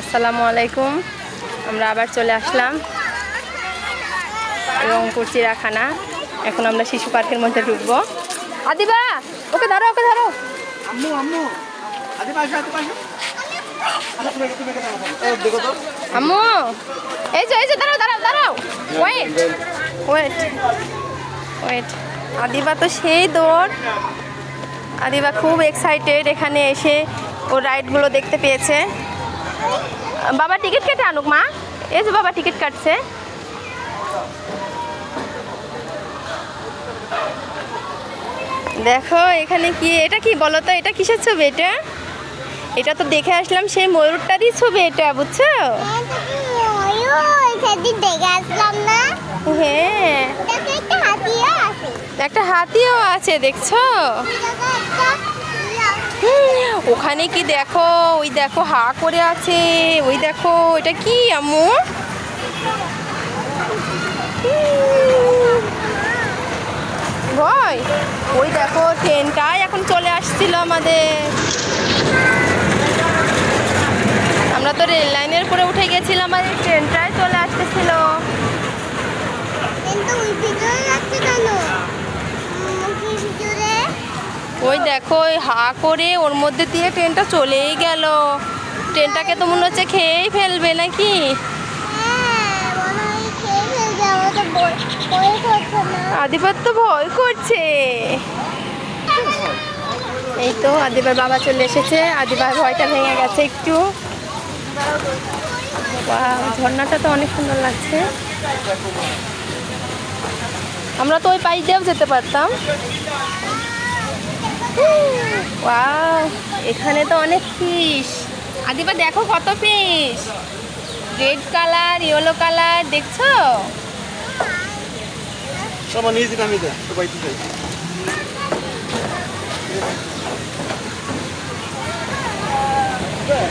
আসসালামু আলাইকুম। আমরা আবার চলে আসলাম রংপুর চিড়াখানা এখন আমরা শিশু পার্কের মধ্যে ঢুকবো। আদিবা ওকে ধরো ওকে ধরো। আম্মু এই যে এই যে দাঁড়াও দাঁড়াও দাঁড়াও ওয়েট ওয়েট ওয়েট আদিবা তো সেই দৌড়। আদিবা খুব এক্সাইটেড এখানে এসে ও রাইডগুলো দেখতে পেয়েছে। বাবা টিকিট কেটে আনুক মা। এই যে বাবা টিকিট কাটছে। দেখো এখানে কি এটা কি বলো তো? এটা কিসের ছবি এটা? এটা তো দেখে আসলাম সেই ময়ূরটারই ছবি এটা বুঝছ? হ্যাঁ। একটা হাতিও আছে। দেখছ দেখো একটা ইয়া। হুম, ওখানে কি দেখো? ওই দেখো, হা করে আছে। ওই দেখো, এটা কি আম্মু? ভয়। ওই দেখো, ট্রেনটাই এখন চলে আসছিল আমাদের। আমরা তো রেল লাইনের উপরে উঠে গেছিলাম, আর ট্রেনটাই চলে আসতেছিল কিন্তু ওই ভিতরে যাচ্ছে কেন উম, কি ভিতরে ওই দেখো, ওই হা করে ওর মধ্যে দিয়ে ট্রেনটা চলেই গেল। ট্রেনটাকে তো মনে হচ্ছে খেয়েই ফেলবে নাকি? তো ভয় করছে। এই তো আদিবার বাবা চলে এসেছে। আদিবার ভয়টা ভেঙে গেছে একটু। ঝর্ণাটা তো অনেক সুন্দর লাগছে। আমরা তো ওই পাশ দিয়েও যেতে পারতাম। ওয়াও এখানে তো অনেক ফিশ আদিবা দেখো কত fish red colour yellow colour দেখছ? নিয়ে সবাই হ্যাঁ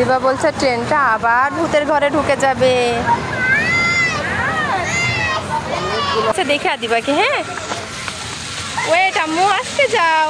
আদিবা বলছে, ট্রেনটা আবার ভূতের ঘরে ঢুকে যাবে। আচ্ছা দেখে আদিবাকে হ্যাঁ? ওয়েট আম্মু আসতে যাও।